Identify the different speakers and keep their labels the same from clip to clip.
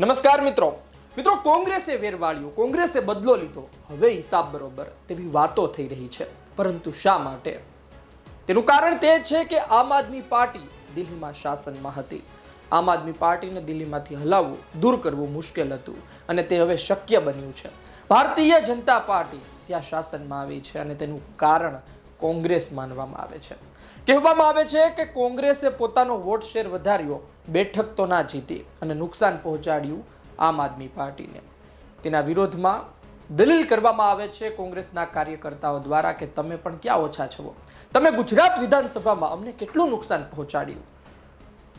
Speaker 1: નમસ્કાર મિત્રો. મિત્રો, કોંગ્રેસે વેરવાળ્યું, કોંગ્રેસે બદલો લીધો. હવે હિસાબ બરોબર તેવી વાતો થઈ રહી છે. પરંતુ શા માટે? તેનું કારણ તે છે કે આમ આદમી પાર્ટી દિલ્હીમાં શાસનમાં હતી. આમ આદમી પાર્ટીને દિલ્હીમાંથી હલાવવું, દૂર કરવું મુશ્કેલ હતું અને તે હવે શક્ય બન્યું છે. ભારતીય જનતા પાર્ટી ત્યાં શાસનમાં આવી છે અને તેનું કારણ કોંગ્રેસ માનવામાં આવે છે. કહેવામાં આવે છે કે કોંગ્રેસે પોતાનો વોટ શેર વધાર્યો બેઠક તો ના જીતી અને નુકસાન પહોંચાડ્યું આમ આદમી પાર્ટીને. તેના વિરોધમાં દલીલ કરવામાં આવે છે કોંગ્રેસના કાર્યકર્તાઓ દ્વારા કે તમે પણ ક્યાં ઓછા છો? તમે ગુજરાત વિધાનસભામાં અમને કેટલું નુકસાન પહોંચાડ્યું?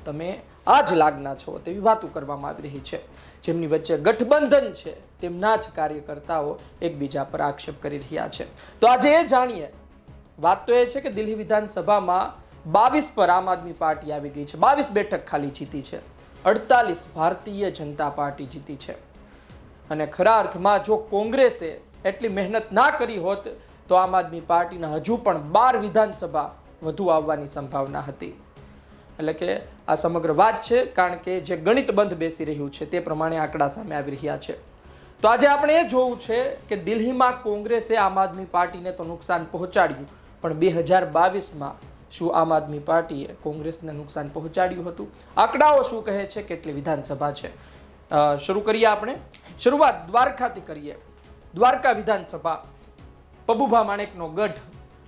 Speaker 1: તમે આ જ લાગના છો તેવી વાતો કરવામાં આવી રહી છે. જેમની વચ્ચે ગઠબંધન છે, તેમના જ કાર્યકર્તાઓ એકબીજા પર આક્ષેપ કરી રહ્યા છે. તો આજે એ જાણીએ વાત તો એ છે કે દિલ્હી વિધાનસભામાં બાવીસ પર આમ આદમી પાર્ટી આવી ગઈ છે. બાવીસ બેઠક ખાલી જીતી છે. અડતાલીસ ભારતીય જનતા પાર્ટી જીતી છે. અને ખરા અર્થમાં જો કોંગ્રેસે એટલી મહેનત ના કરી હોત, તો આમ આદમી પાર્ટીના હજુ પણ બાર વિધાનસભા વધુ આવવાની સંભાવના હતી. એટલે કે આ સમગ્ર વાત છે, કારણ કે જે ગણિત બંધ બેસી રહ્યું છે, તે પ્રમાણે આંકડા સામે આવી રહ્યા છે. તો આજે આપણે એ જોવું છે કે દિલ્હીમાં કોંગ્રેસે આમ આદમી પાર્ટીને તો નુકસાન પહોંચાડ્યું પણ બે હજાર બાવીસમાં શું આમ આદમી પાર્ટીએ કોંગ્રેસને નુકસાન પહોંચાડ્યું હતું? આંકડાઓ શું કહે છે? કેટલી વિધાનસભા છે? શરૂ કરીએ આપણે. શરૂઆત દ્વારકાથી કરીએ. દ્વારકા વિધાનસભા. પબુભા માણેકનો ગઢ.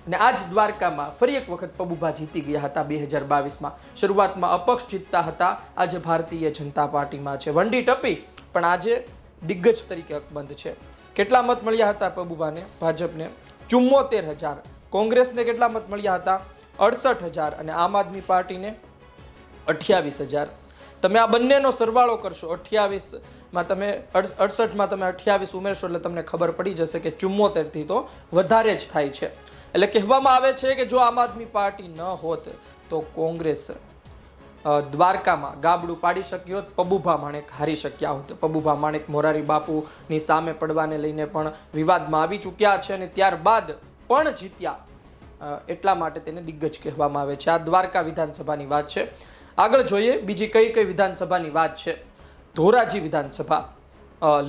Speaker 1: અને આજ દ્વારકામાં ફરી એક વખત પબુભા જીતી ગયા હતા બે હજાર બાવીસમાં. શરૂઆતમાં અપક્ષ જીતતા હતા. આજે ભારતીય જનતા પાર્ટીમાં છે. વંડી ટપી, પણ આજે દિગ્ગજ તરીકે અકબંધ છે. કેટલા મત મળ્યા હતા પબુભાને? ભાજપને ચુમ્મોતેર હજાર. કોંગ્રેસને કેટલા મત મળ્યા હતા? અડસઠ હજાર અને આમ આદમી પાર્ટીને અઠ્યાવીસ હજાર. તમે આ બંનેનો સરવાળો કરશો. અઠ્યાવીસમાં તમે અડસઠમાં તમે અઠ્યાવીસ ઉમેરશો એટલે તમને ખબર પડી જશે કે ચુમ્મોતેરથી તો વધારે જ થાય છે. એટલે કહેવામાં આવે છે કે જો આમ આદમી પાર્ટી ન હોત તો કોંગ્રેસ દ્વારકામાં ગાબડું પાડી શક્યો હોત, પબુભા માણેક હારી શક્યા હોત. પબુભા માણેક મોરારી બાપુની સામે પડવાને લઈને પણ વિવાદમાં આવી ચૂક્યા છે અને ત્યારબાદ પણ જીત્યા. એટલા માટે તેને દિગ્ગજ કહેવામાં આવે છે. આ દ્વારકા વિધાનસભાની વાત છે. આગળ જોઈએ, બીજી કઈ કઈ વિધાનસભાની વાત છે? ધોરાજી વિધાનસભા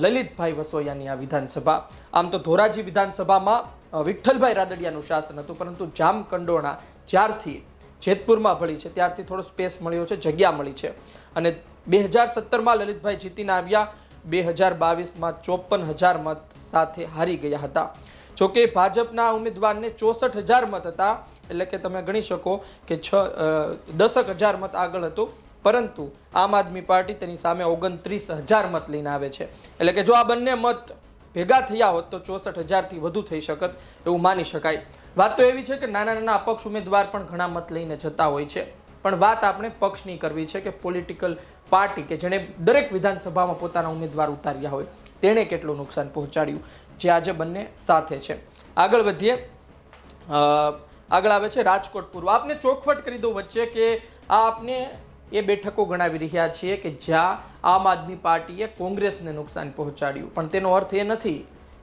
Speaker 1: લલિતભાઈ વસોયાની આ વિધાનસભા. આમ તો ધોરાજી વિધાનસભામાં વિઠ્ઠલભાઈ રાદડિયાનું શાસન હતું, પરંતુ જામકંડોણા જ્યારથી જેતપુરમાં ભળી છે, ત્યારથી થોડો સ્પેસ મળ્યો છે, જગ્યા મળી છે. અને બે હજાર સત્તરમાં લલિતભાઈ જીતીને આવ્યા બે હજાર બાવીસમાં ચોપન હજાર મત સાથે હારી ગયા હતા. જોકે ભાજપના ઉમેદવારને ચોસઠ હજાર મત હતા, એટલે કે તમે ગણી શકો કે છ દસક હજાર મત આગળ હતું, પરંતુ આમ આદમી પાર્ટી તેની સામે ઓગણત્રીસ હજાર મત લઈને આવે છે. એટલે કે જો આ બંને મત ભેગા થયા હોત તો ચોસઠ હજારથી વધુ થઈ શકત એવું માની શકાય. વાત તો એવી છે કે નાના નાના અપક્ષ ઉમેદવાર પણ ઘણા મત લઈને જતા હોય છે. પણ વાત આપણે પક્ષની કરવી છે કે પોલિટિકલ પાર્ટી કે જેણે દરેક વિધાનસભામાં પોતાના ઉમેદવાર ઉતાર્યા હોય, તેણે કેટલું નુકસાન પહોંચાડ્યું? જે આજે બંને સાથે છે. આગળ વધીએ. આગળ આવે છે રાજકોટ પૂર્વ. આપને ચોખવટ કરી દઉં વચ્ચે કે આ આપને એ બેઠકો ગણાવી રહ્યા છીએ કે જ્યાં આમ આદમી પાર્ટીએ કોંગ્રેસને નુકસાન પહોંચાડ્યું. પણ તેનો અર્થ એ નથી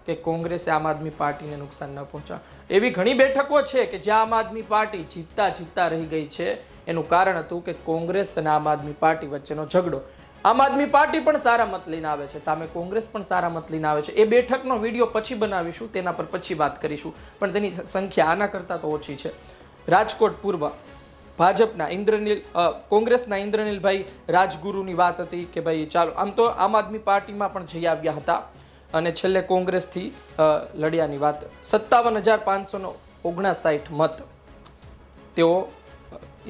Speaker 1: કે કોંગ્રેસે આમ આદમી પાર્ટીને નુકસાન ન પહોંચાડ એવી ઘણી બેઠકો છે કે જ્યાં આમ આદમી પાર્ટી જીતતા જીતતા રહી ગઈ છે. એનું કારણ હતું કે કોંગ્રેસ અને આમ આદમી પાર્ટી વચ્ચેનો ઝઘડો. આમ આદમી પાર્ટી પણ સારા મત લઈને આવે છે, સામે કોંગ્રેસ પણ સારા મત લઈને આવે છે. એ બેઠકનો વીડિયો પછી બનાવીશું, તેના પર પછી વાત કરીશું. પણ તેની સંખ્યા આના કરતાં તો ઓછી છે. રાજકોટ પૂર્વ ભાજપના ઇન્દ્રનીલ કોંગ્રેસના ઇન્દ્રનીલભાઈ રાજગુરુની વાત હતી કે ભાઈ ચાલો, આમ તો આમ આદમી પાર્ટીમાં પણ જઈ આવ્યા હતા. અને છેલ્લે કોંગ્રેસથી લડ્યાની વાત. સત્તાવન હજાર પાંચસોનો ઓગણસાઠ મત તેઓ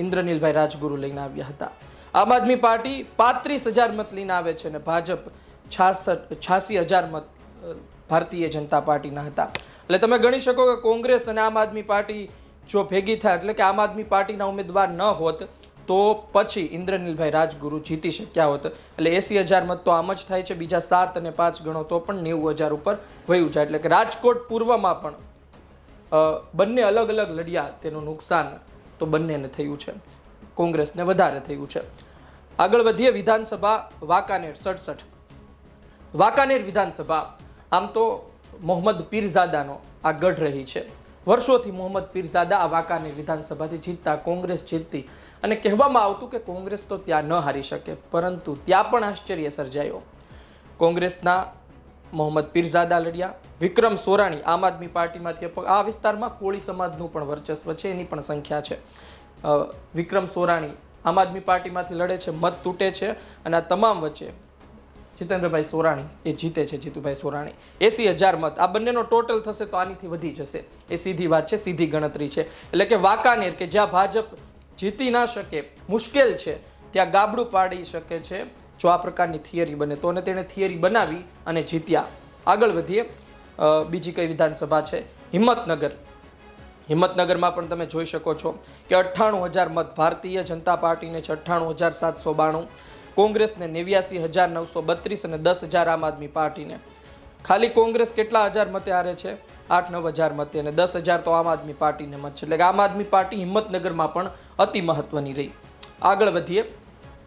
Speaker 1: ઇન્દ્રનીલભાઈ રાજગુરુ લઈને આવ્યા હતા. આમ આદમી પાર્ટી પાંત્રીસ હજાર મત લઈને આવે છે અને ભાજપ છાસઠ, છ્યાસી હજાર મત ભારતીય જનતા પાર્ટીના હતા. એટલે તમે ગણી શકો કે કોંગ્રેસ અને આમ આદમી પાર્ટી જો ભેગી થાય, એટલે કે આમ આદમી પાર્ટીના ઉમેદવાર ન હોત, તો પછી ઇન્દ્રનીલભાઈ રાજગુરુ જીતી શક્યા હોત. એટલે એસી હજાર મત તો આમ જ થાય છે, બીજા સાત અને પાંચ ગણો તો પણ નેવું હજાર ઉપર વયું જાય. એટલે કે રાજકોટ પૂર્વમાં પણ બંને અલગ અલગ લડ્યા. તેનું નુકસાન તો બંનેને થયું છે. કોંગ્રેસને વધારે થયું છે. આગળ વધીએ વિધાનસભા વાંકાનેર સડસઠ. વાંકાનેર વિધાનસભા, આમ તો મોહમ્મદ પીરઝાદાનો આ ગઢ રહી છે. વર્ષોથી મોહમ્મદ પીરઝાદા આ વાંકાનેર વિધાનસભાથી જીતતા, કોંગ્રેસ જીતતી અને કહેવામાં આવતું કે કોંગ્રેસ તો ત્યાં ન હારી શકે, પરંતુ ત્યાં પણ આશ્ચર્ય સર્જાયો. કોંગ્રેસના મોહમ્મદ પીરઝાદા લડ્યા, વિક્રમ સોરાણી આમ આદમી પાર્ટીમાંથી આ વિસ્તારમાં કોળી સમાજનું પણ વર્ચસ્વ છે, એની પણ સંખ્યા છે. વિક્રમ સોરાણી આમ આદમી પાર્ટીમાંથી લડે છે, મત તૂટે છે અને આ તમામ વચ્ચે જીતેન્દ્રભાઈ સોરાણી એ જીતે છે, જીતુભાઈ સોરાણી. એસી હજાર મત. આ બંનેનો ટોટલ થશે તો આનીથી વધી જશે. એ સીધી વાત છે, સીધી ગણતરી છે. એટલે કે વાંકાનેર કે જ્યાં ભાજપ જીતી ના શકે, મુશ્કેલ છે, ત્યાં ગાબડું પાડી શકે છે, જો આ પ્રકારની થિયરી બને. તો અને તેણે થિયરી બનાવી અને જીત્યા. આગળ વધીએ. બીજી કઈ વિધાનસભા છે? હિંમતનગર. હિંમતનગરમાં પણ તમે જોઈ શકો છો કે અઠ્ઠાણું હજાર મત ભારતીય જનતા પાર્ટીને છે અઠ્ઠાણું હજાર સાતસો બાણું, કોંગ્રેસને નેવ્યાસી હજાર નવસો બત્રીસ અને દસ હજાર આમ આદમી પાર્ટીને. ખાલી કોંગ્રેસ કેટલા હજાર મતે હારે છે? આઠ નવ હજાર મતે અને દસ હજાર તો આમ આદમી પાર્ટીને મત છે. એટલે આમ આદમી પાર્ટી હિંમતનગરમાં પણ અતિ મહત્વની રહી. આગળ વધીએ.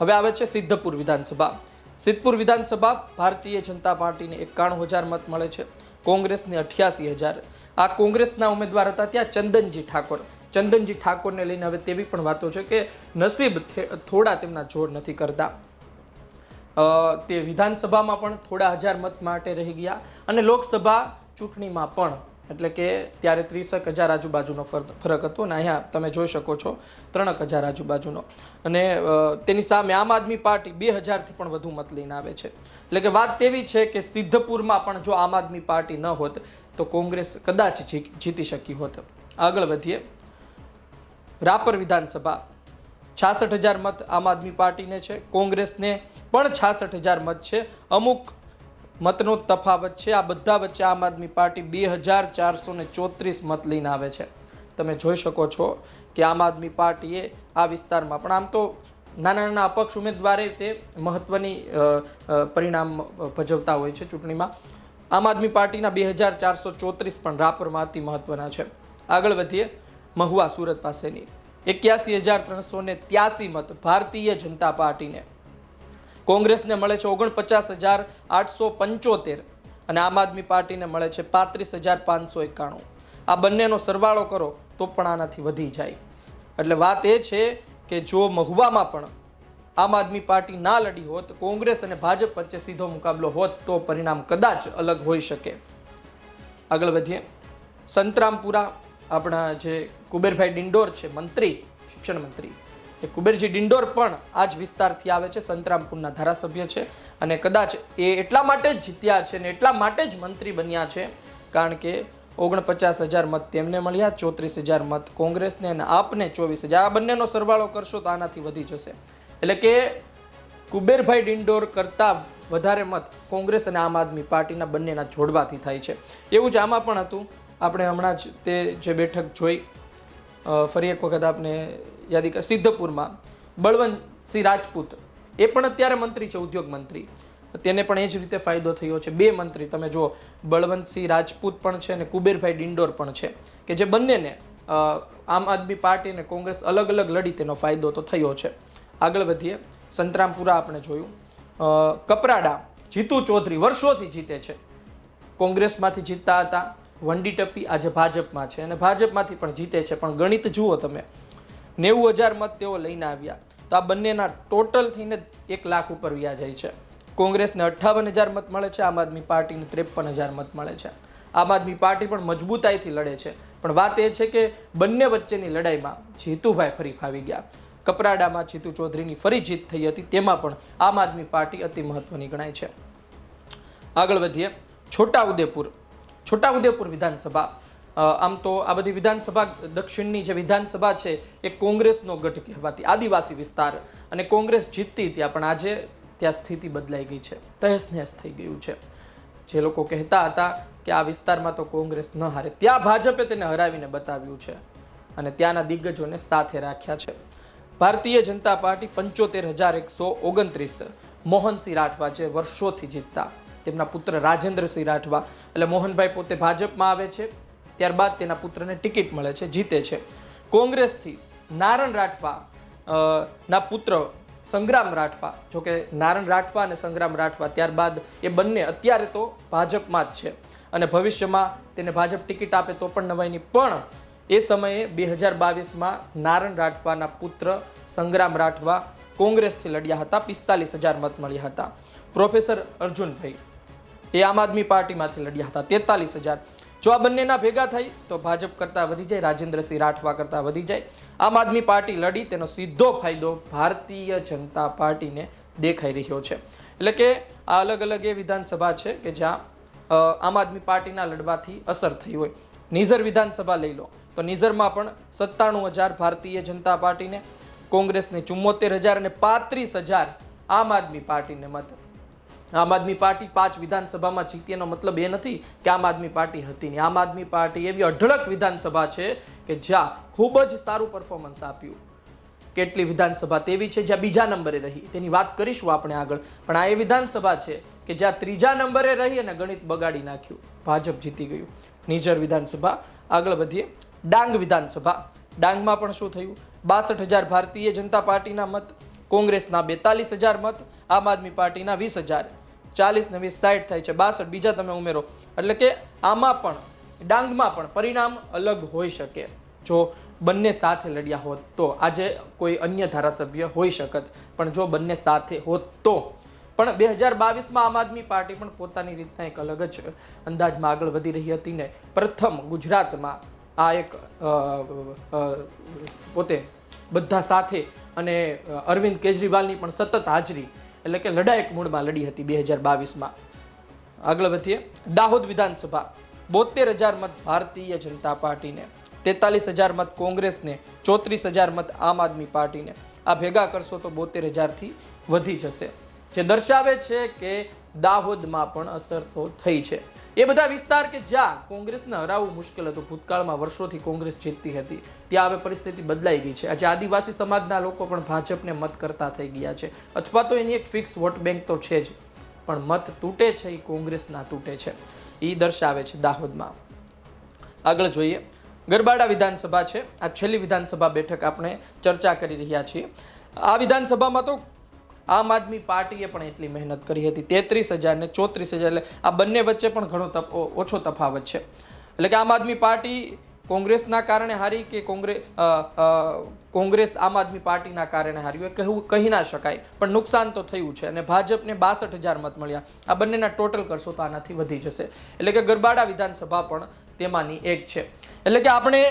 Speaker 1: હવે આવે છે સિદ્ધપુર વિધાનસભા. સિદ્ધપુર વિધાનસભા ભારતીય જનતા પાર્ટીને એકાણું હજાર મત મળે છે. કોંગ્રેસને અઠ્યાસી હજાર. આ કોંગ્રેસના ઉમેદવાર હતા ત્યાં ચંદનજી ઠાકોર. ચંદનજી ઠાકોરને લઈને હવે તેવી પણ વાતો છે કે નસીબ થોડા તેમના જોડ નથી કરતા. તે વિધાનસભામાં પણ થોડા હજાર મત માટે રહી ગયા અને લોકસભા ચૂંટણીમાં પણ, એટલે કે ત્યારે ત્રીસેક હજાર આજુબાજુનો ફર- ફરક હતો અને અહીંયા તમે જોઈ શકો છો, ત્રણક હજાર આજુબાજુનો. અને તેની સામે આમ આદમી પાર્ટી બે હજારથી પણ વધુ મત લઈને આવે છે. એટલે કે વાત તેવી છે કે સિદ્ધપુરમાં પણ જો આમ આદમી પાર્ટી ન હોત તો કોંગ્રેસ કદાચ જીતી શકી હોત. આગળ વધીએ. રાપર વિધાનસભા. છાસઠ હજાર મત આમ આદમી પાર્ટીને છે. કોંગ્રેસને પણ છાસઠ હજાર મત છે. અમુક મતનો તફાવત છે. આ બધા વચ્ચે આમ આદમી પાર્ટી બે હજાર ચારસો ને ચોત્રીસ મત લઈને આવે છે. તમે જોઈ શકો છો કે આમ આદમી પાર્ટીએ આ વિસ્તારમાં પણ આમ તો નાના નાના અપક્ષ ઉમેદવારે તે અ, પરિણામ ભજવતા હોય છે ચૂંટણીમાં. આમ આદમી પાર્ટીના બે હજાર ચારસો ચોત્રીસ પણ રાપરમાં અતિ મહત્વના છે. આગળ વધીએ મહુવા સુરત પાસેની. એક્યાસી હજાર ત્રણસો ને ત્યાસી મત ભારતીય જનતા પાર્ટીને. કોંગ્રેસને મળે છે ઓગણપચાસ હજાર આઠસો પંચોતેર અને આમ આદમી પાર્ટીને મળે છે પાંત્રીસ હજાર પાંચસો એકાણું. આ બંનેનો સરવાળો કરો તો પણ આનાથી વધી જાય. એટલે વાત એ છે કે જો મહુવામાં પણ આમ આદમી પાર્ટી ના લડી હોત, કોંગ્રેસ અને ભાજપ વચ્ચે સીધો મુકાબલો હોત, તો પરિણામ કદાચ અલગ હોઈ શકે. આગળ વધીએ. સંતરામપુરા આપણા જે કુબેરભાઈ ડિંડોર છે, મંત્રી, શિક્ષણ મંત્રી. એ કુબેરજી ડિંડોર પણ આ જ વિસ્તારથી આવે છે, સંતરામપુરના ધારાસભ્ય છે અને કદાચ એ એટલા માટે જ જીત્યા છે ને એટલા માટે જ મંત્રી બન્યા છે, કારણ કે ઓગણપચાસ હજાર મત તેમને મળ્યા, ચોત્રીસ હજાર મત કોંગ્રેસને અને આપને ચોવીસ હજાર. આ બંનેનો સરવાળો કરશો તો આનાથી વધી જશે. એટલે કે કુબેરભાઈ ડિંડોર કરતાં વધારે મત કોંગ્રેસ અને આમ આદમી પાર્ટીના બંનેના જોડવાથી થાય છે. એવું જ આમાં પણ હતું. આપણે હમણાં જ તે જે બેઠક જોઈ ફરી એક વખત આપણે યાદી કર, સિદ્ધપુરમાં બળવંતસિંહ રાજપૂત, એ પણ અત્યારે મંત્રી છે, ઉદ્યોગ મંત્રી. તેને પણ એ જ રીતે ફાયદો થયો છે. બે મંત્રી, તમે જુઓ, બળવંતસિંહ રાજપૂત પણ છે અને કુબેરભાઈ ડિંડોર પણ છે. કે જે બંનેને આમ આદમી પાર્ટી અને કોંગ્રેસ અલગ અલગ લડી તેનો ફાયદો તો થયો છે. આગળ વધીએ. સંતરામપુરા આપણે જોયું. કપરાડા જીતુ ચૌધરી વર્ષોથી જીતે છે. કોંગ્રેસમાંથી જીતતા હતા. વંડી ટપ્પી આજે ભાજપમાં છે અને ભાજપમાંથી પણ જીતે છે. પણ ગણિત જુઓ તમે. નેવું હજાર મત તેઓ લઈને આવ્યા. તો આ બંનેના ટોટલ થઈને એક લાખ ઉપર વ્યા જાય છે. કોંગ્રેસને અઠ્ઠાવન હજાર મત મળે છે. આમ આદમી પાર્ટીને ત્રેપન હજાર મત મળે છે. આમ આદમી પાર્ટી પણ મજબૂતાઈથી લડે છે. પણ વાત એ છે કે બંને વચ્ચેની લડાઈમાં જીતુભાઈ ફરી ફાવી ગયા. કપરાડામાં જીતુ ચૌધરીની ફરી જીત થઈ હતી. તેમાં પણ આમ આદમી પાર્ટી અતિ મહત્વની ગણાય છે. આગળ વધીએ. છોટાઉદેપુર. છોટાઉદેપુર વિધાનસભા. આમ તો આ બધી વિધાનસભા દક્ષિણની જે વિધાનસભા છે એ કોંગ્રેસનો ગઢ કહેવાતી આદિવાસી વિસ્તાર અને કોંગ્રેસ જીતતી ત્યાં પણ આજે ત્યાં સ્થિતિ બદલાઈ ગઈ છે. તહેસ નહેસ થઈ ગયું છે. જે લોકો કહેતા હતા કે આ વિસ્તારમાં તો કોંગ્રેસ ન હારે, ત્યાં ભાજપે તેને હરાવીને બતાવ્યું છે અને ત્યાંના દિગ્ગજોને સાથે રાખ્યા છે. ભારતીય જનતા પાર્ટી પંચોતેર હજાર એકસો ઓગણત્રીસ મોહનસિંહ રાઠવા જે વર્ષોથી જીતતા. તેમના પુત્ર રાજેન્દ્રસિંહ રાઠવા. એટલે મોહનભાઈ પોતે ભાજપમાં આવે છે. ત્યારબાદ તેના પુત્રને ટિકિટ મળે છે, જીતે છે. કોંગ્રેસથી નારણ રાઠવા ના પુત્ર સંગ્રામ રાઠવા. જોકે નારણ રાઠવા અને સંગ્રામ રાઠવા ત્યારબાદ એ બંને અત્યારે તો ભાજપમાં જ છે. અને ભવિષ્યમાં તેને ભાજપ ટિકિટ આપે તો પણ નવાઈની પણ એ સમયે બે હજાર બાવીસમાં નારણ રાઠવાના પુત્ર સંગ્રામ રાઠવા કોંગ્રેસથી લડ્યા હતા. પિસ્તાલીસ હજાર મત મળ્યા હતા. પ્રોફેસર અર્જુનભાઈ એ આમ આદમી પાર્ટીમાંથી લડ્યા હતા. તેતાલીસ હજાર. જો આ બંનેના ભેગા થઈ, તો ભાજપ કરતાં વધી જાય, રાજેન્દ્રસિંહ રાઠવા કરતાં વધી જાય. આમ આદમી પાર્ટી લડી, તેનો સીધો ફાયદો ભારતીય જનતા પાર્ટીને દેખાઈ રહ્યો છે. એટલે કે આ અલગ અલગ એ વિધાનસભા છે કે જ્યાં આમ આદમી પાર્ટીના લડવાથી અસર થઈ હોય. નિઝર વિધાનસભા લઈ લો. તો નિઝરમાં પણ સત્તાણું હજાર ભારતીય જનતા પાર્ટીને, કોંગ્રેસને ચુમ્મોતેર હજાર અને પાંત્રીસ હજાર આમ આદમી પાર્ટીને મત. આમ આદમી પાર્ટી પાંચ વિધાનસભામાં જીતી એનો મતલબ એ નથી કે આમ આદમી પાર્ટી હતી નહીં. આમ આદમી પાર્ટી એવી અઢળક વિધાનસભા છે કે જ્યાં ખૂબ જ સારું પરફોર્મન્સ આપ્યું. કેટલી વિધાનસભા તેવી છે જ્યાં બીજા નંબરે રહી. તેની વાત કરીશું આપણે આગળ. પણ આ એ વિધાનસભા છે કે જ્યાં ત્રીજા નંબરે રહી અને ગણિત બગાડી નાખ્યું. ભાજપ જીતી ગયું. નિજર વિધાનસભા. આગળ વધીએ. ડાંગ વિધાનસભા. ડાંગમાં પણ શું થયું? બાસઠ હજાર ભારતીય જનતા પાર્ટીના મત, કોંગ્રેસના બેતાલીસ હજાર મત, આમ આદમી પાર્ટીના વીસ હજાર. ચાલીસ ને વીસ સાઠ થાય છે, બાસઠ બીજા તમે ઉમેરો. એટલે કે આમાં પણ, ડાંગમાં પણ પરિણામ અલગ હોઈ શકે. જો બંને સાથે લડ્યા હોત તો આજે કોઈ અન્ય ધારાસભ્ય હોઈ શકત. પણ જો બંને સાથે હોત તો. પણ બે હજાર બાવીસમાં આમ આદમી પાર્ટી પણ પોતાની રીતના એક અલગ જ અંદાજમાં આગળ વધી રહી હતી ને પ્રથમ ગુજરાતમાં આ એક પોતે બધા સાથે અને અરવિંદ કેજરીવાલની પણ સતત હાજરી. એટલે કે લડાયક મૂડમાં લડી હતી બે હજાર બાવીસમાં. આગળ વધીએ. દાહોદ વિધાનસભા બોતેર હજાર મત ભારતીય જનતા પાર્ટીને, તેતાલીસ હજાર મત કોંગ્રેસને, ચોત્રીસ હજાર મત આમ આદમી પાર્ટીને. આ ભેગા કરશો તો બોતેર હજારથી વધી જશે. જે દર્શાવે છે કે દાહોદમાં પણ અસર તો થઈ છે. એ બધા વિસ્તાર કે જ્યાં કોંગ્રેસને હરાવવું મુશ્કેલ હતું. ભૂતકાળમાં વર્ષોથી કોંગ્રેસ જીતતી હતી. ત્યાં હવે પરિસ્થિતિ બદલાઈ ગઈ છે. આજે આદિવાસી સમાજના લોકો પણ ભાજપને મત કરતા થઈ ગયા છે. અથવા તો એની એક ફિક્સ વોટ બેંક તો છે જ. પણ મત તૂટે છે એ કોંગ્રેસના તૂટે છે. એ દર્શાવે છે દાહોદમાં. આગળ જોઈએ. ગરબાડા વિધાનસભા છે. આ છેલ્લી વિધાનસભા બેઠક આપણે ચર્ચા કરી રહ્યા છીએ. આ વિધાનસભામાં તો આમ આદમી પાર્ટીએ પણ એટલી મહેનત કરી હતી. તેત્રીસ હજાર ને ચોત્રીસ હજાર, એટલે આ બંને વચ્ચે પણ ઘણો ઓછો તફાવત છે. એટલે કે આમ આદમી પાર્ટી કોંગ્રેસના કારણે હારી કે કોંગ્રેસ કોંગ્રેસ આમ આદમી પાર્ટીના કારણે હાર્યું એ કહેવું, કહી ના શકાય, પણ નુકસાન તો થયું છે અને ભાજપને બાસઠ હજાર મત મળ્યા. આ બંનેના ટોટલ કરશો તો આનાથી વધી જશે. એટલે કે ગરબાડા વિધાનસભા પણ તેમાંની એક છે. એટલે કે આપણે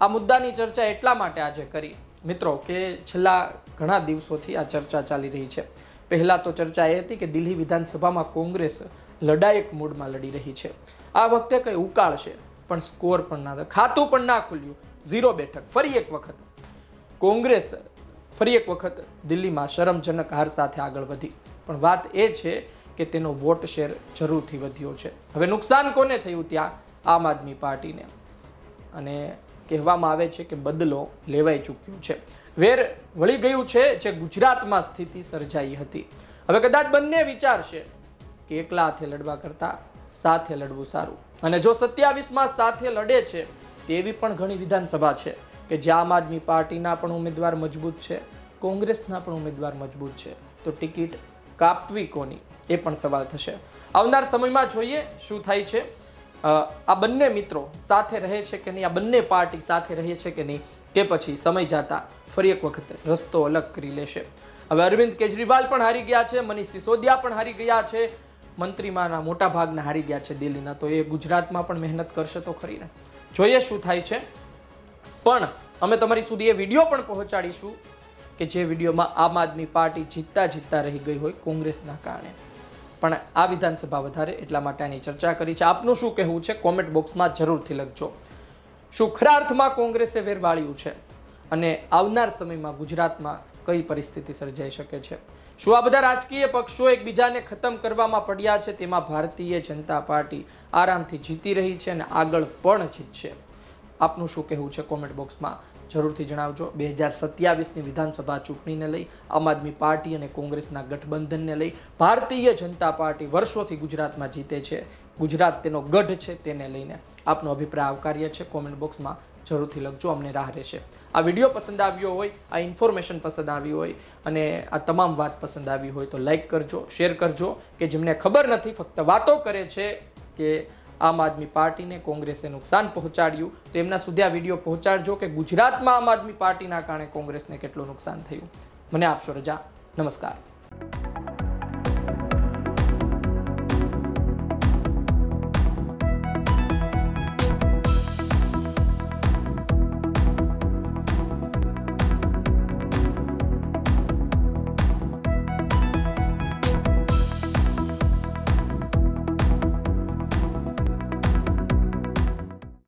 Speaker 1: આ મુદ્દાની ચર્ચા એટલા માટે આજે કરી મિત્રો, કે છેલ્લા ઘણા દિવસોથી આ ચર્ચા ચાલી રહી છે. પહેલાં તો ચર્ચા એ હતી કે દિલ્હી વિધાનસભામાં કોંગ્રેસ લડાયક મૂડમાં લડી રહી છે. આ વખતે કંઈ ઉકાળ છે, પણ સ્કોર પણ ના. ખાતું પણ ના ખુલ્યું. ઝીરો બેઠક. ફરી એક વખત. કોંગ્રેસ ફરી એક વખત દિલ્હીમાં શરમજનક હાર સાથે આગળ વધી. પણ વાત એ છે કે તેનો વોટ શેર જરૂરથી વધ્યો છે. હવે નુકસાન કોને થયું ત્યાં? આમ આદમી પાર્ટીને. અને કહેવામાં આવે છે કે બદલો લેવાઈ ચૂક્યો છે. વેર વળી ગયું છે જે ગુજરાતમાં સ્થિતિ સર્જાઈ હતી. હવે કદાચ બંને વિચારશે કે એકલા હાથે લડવા કરતાં સાથે લડવું સારું. અને જો સત્યાવીસમાં સાથે લડે છે, તેવી પણ ઘણી વિધાનસભા છે કે જે આમ આદમી પાર્ટીના પણ ઉમેદવાર મજબૂત છે, કોંગ્રેસના પણ ઉમેદવાર મજબૂત છે. તો ટિકિટ કાપવી કોની? એ પણ સવાલ થશે. આવનાર સમયમાં જોઈએ શું થાય છે. આ બંને મિત્રો સાથે રહે છે કે નહીં? આ બંને પાર્ટી સાથે રહે છે કે નહીં? તે પછી સમય જતા ફરી એક વખત રસ્તો અલગ કરી લેશે. હવે અરવિંદ કેજરીવાલ પણ હારી ગયા છે, મનીષ સિસોદિયા પણ હારી ગયા છે, મંત્રીમાંના મોટા ભાગના હારી ગયા છે દિલ્હીના, તો એ ગુજરાતમાં પણ મહેનત કરશે તો ખરી ને. જોઈએ શું થાય છે. પણ અમે તમારી સુધી એ વીડિયો પણ પહોંચાડીશું કે જે વિડીયોમાં આમ આદમી પાર્ટી જીતતા જીતતા રહી ગઈ હોય કોંગ્રેસના કારણે. પણ આ વિધાનસભા વધારે એટલા માટે આની ચર્ચા કરી છે. આપનું શું કહેવું છે? કોમેન્ટ બોક્સમાં જરૂરથી લખજો. શું ખરા અર્થમાં કોંગ્રેસે વેર વાળ્યું છે અને આવનાર સમયમાં ગુજરાતમાં કઈ પરિસ્થિતિ સર્જાઈ શકે છે? શું આ બધા રાજકીય પક્ષો એકબીજાને ખતમ કરવામાં પડ્યા છે? તેમાં ભારતીય જનતા પાર્ટી આરામથી જીતી રહી છે અને આગળ પણ જીતશે. આપનું શું કહેવું છે કોમેન્ટ બોક્સમાં જરૂરથી જણાવજો. બે હજાર સત્યાવીસની વિધાનસભા ચૂંટણીને લઈ, આમ આદમી પાર્ટી અને કોંગ્રેસના ગઠબંધનને લઈ ભારતીય જનતા પાર્ટી વર્ષોથી ગુજરાતમાં જીતે છે. ગુજરાત તેનો ગઢ છે તેને લઈને. આપનો અભિપ્રાય આવકાર્ય છે કોમેન્ટ બોક્સમાં જરૂરથી લખજો, અમને રાહ રહેશે. આ વીડિયો પસંદ આવ્યો હોય, આ ઇન્ફોર્મેશન પસંદ આવી હોય અને આ તમામ વાત પસંદ આવી હોય તો લાઈક કરજો, શેર કરજો, કે જેમને ખબર નથી, ફક્ત વાતો કરે છે કે આમ આદમી પાર્ટીને કોંગ્રેસે નુકસાન પહોંચાડ્યું. તો એમના સુધી આ વીડિયો પહોંચાડજો કે ગુજરાતમાં આમ આદમી પાર્ટીના કારણે કોંગ્રેસને કેટલું નુકસાન થયું. મને આપશો રજા. નમસ્કાર.